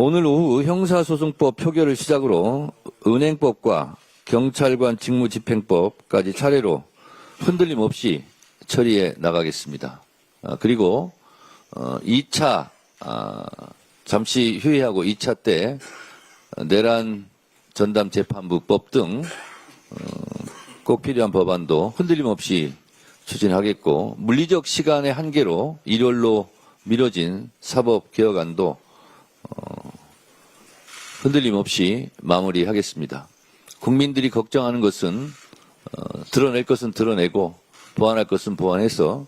오늘 오후 형사소송법 표결을 시작으로 은행법과 경찰관 직무집행법까지 차례로 흔들림 없이 처리해 나가겠습니다. 아, 그리고 어, 2차 아, 잠시 휴회하고 2차 때 내란 전담 재판부법 등 꼭 필요한 법안도 흔들림 없이 추진하겠고 물리적 시간의 한계로 일요일로 미뤄진 사법 개혁안도 어, 흔들림 없이 마무리하겠습니다. 국민들이 걱정하는 것은 어, 드러낼 것은 드러내고 보완할 것은 보완해서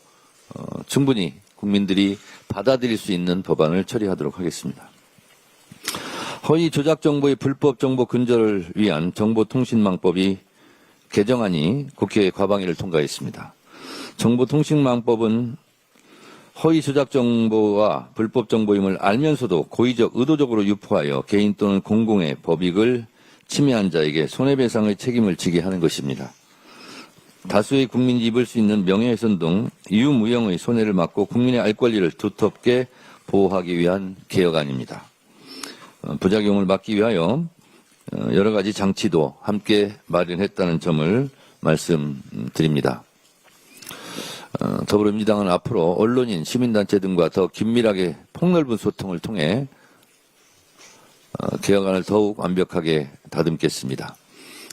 어, 충분히 국민들이 받아들일 수 있는 법안을 처리하도록 하겠습니다. 허위 조작 정보의 불법 정보 근절을 위한 정보통신망법이 개정안이 국회 과방위를 통과했습니다. 정보통신망법은 허위 조작 정보와 불법 정보임을 알면서도 고의적 의도적으로 유포하여 개인 또는 공공의 법익을 침해한 자에게 손해배상의 책임을 지게 하는 것입니다. 다수의 국민이 입을 수 있는 명예훼손 등 유무형의 손해를 막고 국민의 알 권리를 두텁게 보호하기 위한 개혁안입니다. 어, 부작용을 막기 위하여 어, 여러 가지 장치도 함께 마련했다는 점을 말씀드립니다. 어, 더불어민주당은 앞으로 언론인, 시민단체 등과 더 긴밀하게 폭넓은 소통을 통해 어, 개혁안을 더욱 완벽하게 다듬겠습니다.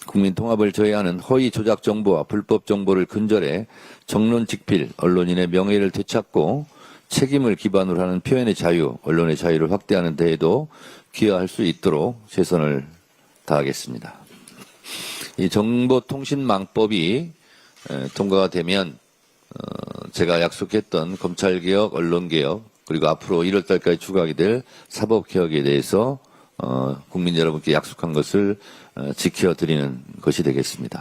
국민 통합을 저해하는 허위 조작 정보와 불법 정보를 근절해 정론 직필, 언론인의 명예를 되찾고 책임을 기반으로 하는 표현의 자유, 언론의 자유를 확대하는 데에도 기여할 수 있도록 최선을 다하겠습니다. 이 정보통신망법이 에, 통과가 되면 어, 제가 약속했던 검찰개혁, 언론개혁, 그리고 앞으로 1월달까지 추가하게 될 사법개혁에 대해서 어, 국민 여러분께 약속한 것을 어, 지켜드리는 것이 되겠습니다.